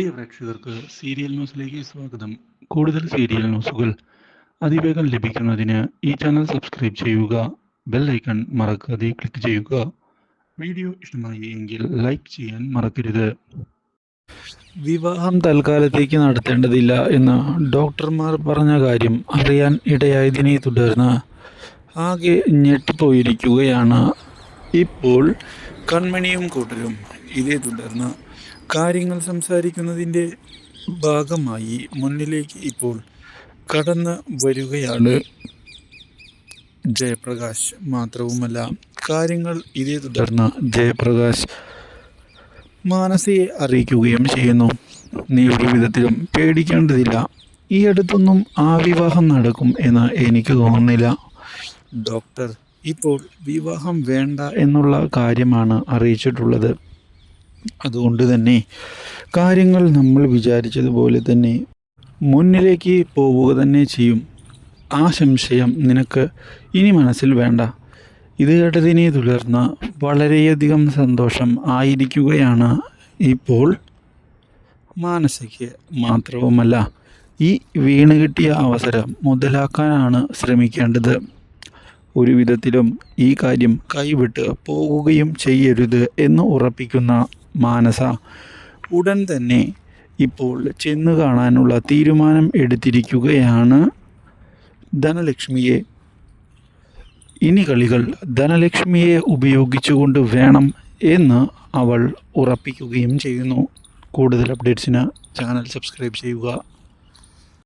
പ്രിയ പ്രേക്ഷകർക്ക് സീരിയൽ ന്യൂസിലേക്ക് സ്വാഗതം. കൂടുതൽ സീരിയൽ ന്യൂസുകൾ അതിവേഗം ലഭിക്കുന്നതിന് ഈ ചാനൽ സബ്സ്ക്രൈബ് ചെയ്യുക ബെൽ ഐക്കൺ മറക്കാതെ ക്ലിക്ക് ചെയ്യുക. വീഡിയോ ഇഷ്ടമായി എങ്കിൽ ലൈക്ക് ചെയ്യാൻ മറക്കരുത്. വിവാഹം തൽക്കാലത്തേക്ക് നടത്തേണ്ടതില്ല എന്ന് ഡോക്ടർമാർ പറഞ്ഞ കാര്യം അറിയാൻ ഇടയായതിനെ തുടർന്ന് ആകെ ഞെട്ടിപ്പോയിരിക്കുകയാണ്. ഇപ്പോൾ കൺമണിയും കൂട്ടരും ഇതേ തുടർന്ന് കാര്യങ്ങൾ സംസാരിക്കുന്നതിന്റെ ഭാഗമായി മുന്നിലേക്ക് ഇപ്പോൾ കടന്ന് വരികയാണ് ജയപ്രകാശ്. മാത്രവുമല്ല കാര്യങ്ങൾ ഇതേ തുടർന്ന് ജയപ്രകാശ് മാനസയെ അറിയിക്കുകയും ചെയ്യുന്നു. നീ ഒരു വിധത്തിലും പേടിക്കേണ്ടതില്ല. ഈ അടുത്തൊന്നും ആ വിവാഹം നടക്കും എന്ന് എനിക്ക് തോന്നുന്നില്ല. ഡോക്ടർ ഇപ്പോൾ വിവാഹം വേണ്ട എന്നുള്ള കാര്യമാണ് അറിയിച്ചിട്ടുള്ളത്. അതുകൊണ്ട് തന്നെ കാര്യങ്ങൾ നമ്മൾ വിചാരിച്ചതുപോലെ തന്നെ മുന്നിലേക്ക് പോവുക തന്നെ ചെയ്യും. ആ സംശയം നിനക്ക് ഇനി മനസ്സിൽ വേണ്ട. ഇത് കേട്ടതിനെ തുടർന്ന് വളരെയധികം സന്തോഷം ആയിരിക്കുകയാണ് ഇപ്പോൾ മാനസയ്ക്ക് മാത്രവുമല്ല ഈ വീണ് കിട്ടിയ അവസരം മുതലാക്കാനാണ് ശ്രമിക്കേണ്ടത്. ഒരു വിധത്തിലും ഈ കാര്യം കൈവിട്ട് പോകുകയും ചെയ്യരുത് എന്ന് ഉറപ്പിക്കുന്ന മാനസ. ഉടൻ തന്നെ ഇപ്പോൾ ചെന്ന് കാണാനുള്ള തീരുമാനം എടുത്തിരിക്കുകയാണ് ധനലക്ഷ്മിയെ. ഇനി കളികൾ ധനലക്ഷ്മിയെ ഉപയോഗിച്ചുകൊണ്ട് വേണം എന്ന് അവൾ ഉറപ്പിക്കുകയും ചെയ്യുന്നു. കൂടുതൽ അപ്ഡേറ്റ്സിന് ചാനൽ സബ്സ്ക്രൈബ് ചെയ്യുക.